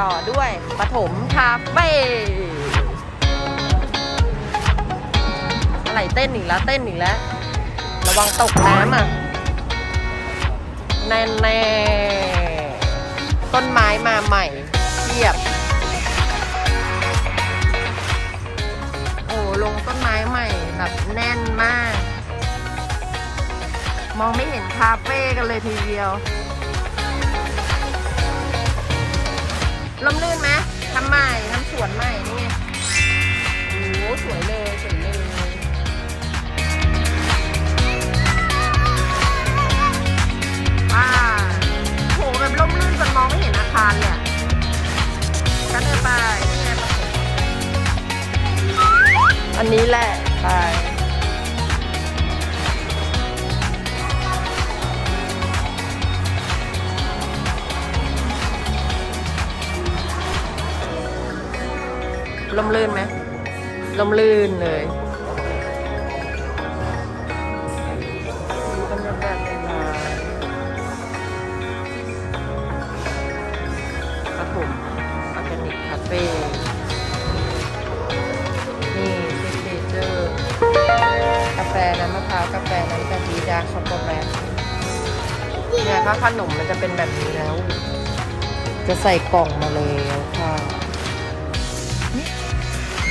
ต่อด้วยปฐมคาเฟ่อะไรเต้นอีกแล้วเต้นอีกแล้ว ระวังตกน้ำอะ แน่แน่ๆต้นไม้มาใหม่เทียบ โอ้ลงต้นไม้ใหม่แบบแน่นมาก มองไม่เห็นคาเฟ่กันเลยทีเดียว ลมลื่นไหมทำใหม่ทำสวนใหม่นี่ไงโอ้โหสวยเลยสวยเลย ลมลื่นไหมลมลื่นเลยบรรยากาศในร้านปฐมออร์แกนิกคาเฟ่นี่ซิกเนเจอร์กาแฟน้ำมะพร้าวกาแฟน้ำกะทิดาร์กช็อกโกแลตเนี่ยถ้าขนมมันจะเป็นแบบนี้แล้ว จะใส่กล่องมาแล้วค่ะ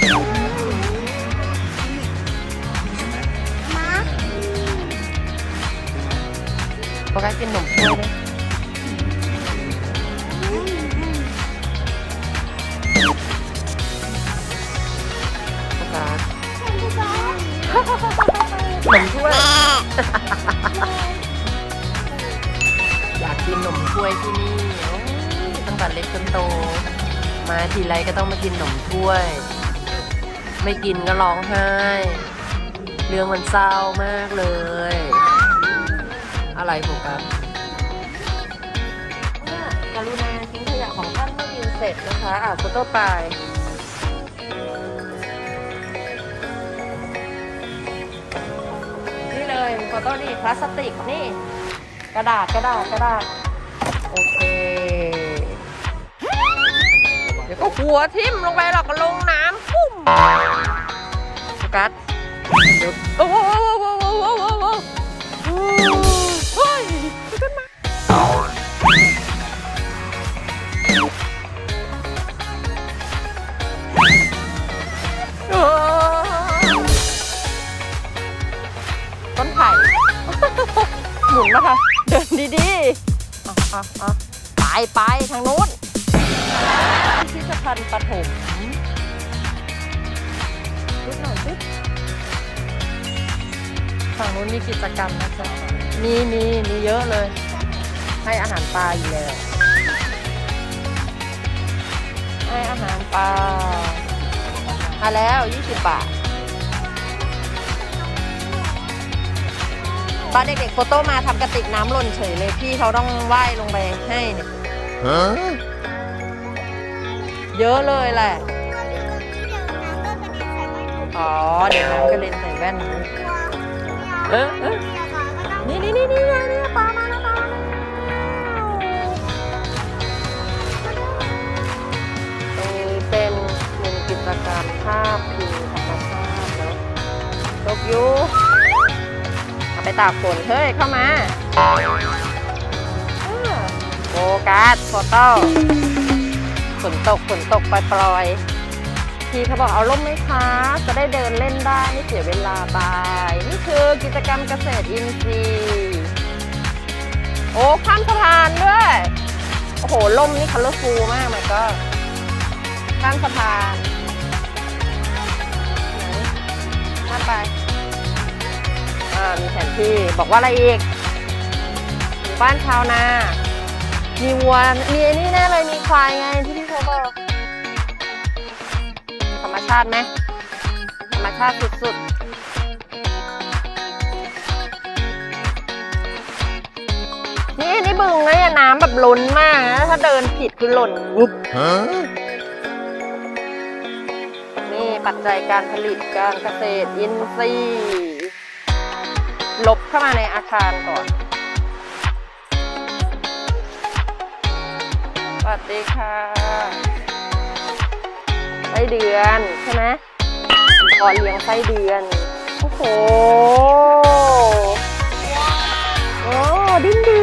โฟกัสกินขนมถ้วยด้วยโฟกัสขนมถ้วย อยากกินขนมถ้วยที่นี่โอ้ยตั้งแต่เล็กจนโต มาทีไรก็ต้องมากินขนมถ้วย ไม่กินก็ร้องไห้ เรื่องมันเศร้ามากเลย อะไรโฟกัสเนี่ยกรุณาทิ้งขยะของท่านเมื่อกินเสร็จนะคะอะโฟโต้ไปนี่เลยโฟโต้นี่พลาสติกนี่ กระดาษกระดาษกระดาษโอเคเดี๋ยวก็หัวทิ่มลงไปหรอกก็ลงน้ำ โฟกัสเดี๋ยวโอ้โหโอ้โหโอ้โหโอ้โหโอ้โหเฮ้ยขึ้นมาโอ้ต้นไผ่หมุนนะคะเดินดีๆอะอะอะไปไปทางนู้นพิพิธภัณฑ์ปฐม นิดหน่อยสิฝั่งนู้นมีกิจกรรมนะจ๊ะมีมีมีเยอะเลย ให้อาหารปลาอยู่แล้วให้อาหารปลามาแล้ว20บาทตอนเด็กๆโฟโต้มาทำกระติกน้ำหล่นเฉยเลยพี่เขาต้องว่ายลงไปให้เนี่ย Huh? เยอะเลยแหละ อ๋อ เดี๋ยวน้ำกระเด็นใส่แว่นนะเออเออนี่นี่นี่นี่นี่นี่ปลามาแล้วปลามาแล้วตรงนี้เป็นหนึ่งกิจกรรมภาพพิงธรรมชาติเนาะตกอยู่เอาไปตากฝนเฮ้ย เข้ามาอ่าโฟกัสโฟโต้ฝนตกฝนตกปล่อยๆ พี่เขาบอกเอาร่มไหมคะ จะได้เดินเล่นได้ไม่เสียเวลาไปนี่คือกิจกรรมเกษตรอินทรีย์โอ้ข้ามสะพานด้วย โอ้โหล่มนี่คัลเลอร์ฟูลมากมันก็ข้ามสะพานไหนข้ามไปอ่ามีแผนที่บอกว่าอะไรอีกหมู่บ้านชาวนา มีวัวมีอ้นี่แน่เลยมีควายไงที่พี่เขาบอก ชาติไหมธรรมชาติสุดๆ นี่นี่บึงนะเนี่ยน้ำแบบล้นมากนะถ้าเดินผิดคือหล่นวุบ Huh? นี่ปัจจัยการผลิตการเกษตรอินทรีย์หลบเข้ามาในอาคารก่อนโวัสดีค่ะไส้เดือนใช่ไหมพอเลี้ยงไส้เดือน โอ้โห โอ้ดิ้นดี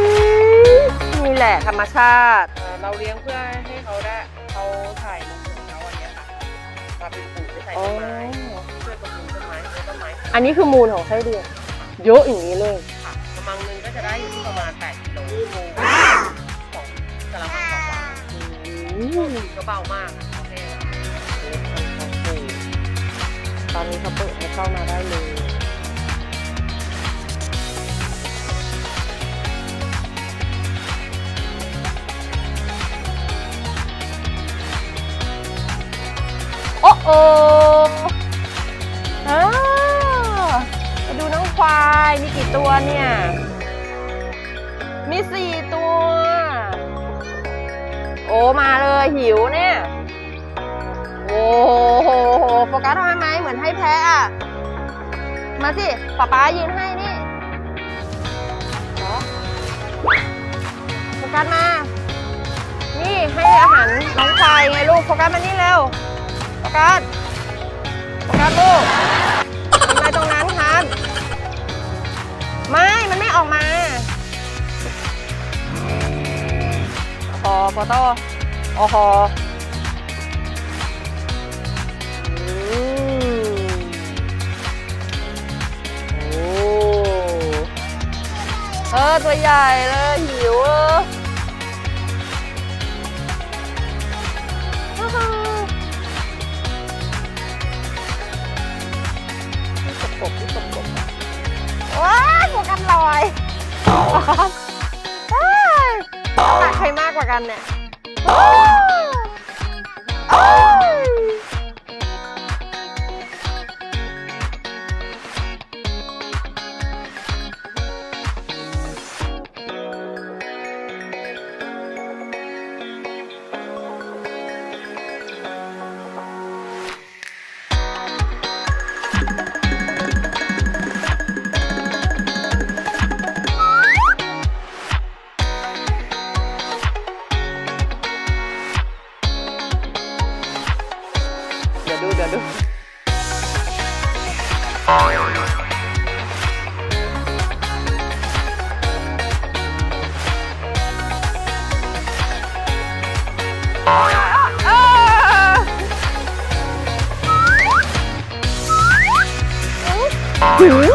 นี่แหละธรรมชาติเอ่อเราเลี้ยงเพื่อให้เขาได้เขาถ่ายลงของเขาอันเนี้ยค่ะมาเป็นปุ๋ยไปใส่ต้นไม้ช่วยบำรุงต้นไม้ต้นไม้ อันนี้คือมูลของไส้เดือน เยอะอย่างนี้เลยค่ะกระมังหนึงก็จะได้อยู่ที่ประมาณ8กิโลสองกระมังกว่าๆก็เบามากโอเค ตอนนี้เขาเปิดให้เข้ามาได้เลยโอ้โออ้าวไปดูน้องควาย มีกี่ตัวเนี่ย มีสี่ตัว โอ้ มาเลยหิวเนี่ กัสทำไมไหมเหมือนให้แพ้อะมาสิป๊าป๊ายืนให้นี่โฟกัสมา นี่ให้อาหารน้องควายไงลูกโฟกัสมานี่เร็วโฟกัสโฟกัสลูกทำไมตรงนั้นครับ ไม่ มันไม่ออกมา พอพอโตโอ้โห เออ ตัวใหญ่เลยหิวเออฮ่าฮ่านี่สกปรกนี่สกปรกว้ายหัวกันลอยว้ายหนักใครมากกว่ากันเนี่ยว้าวอ้าย เดี๋ยวดู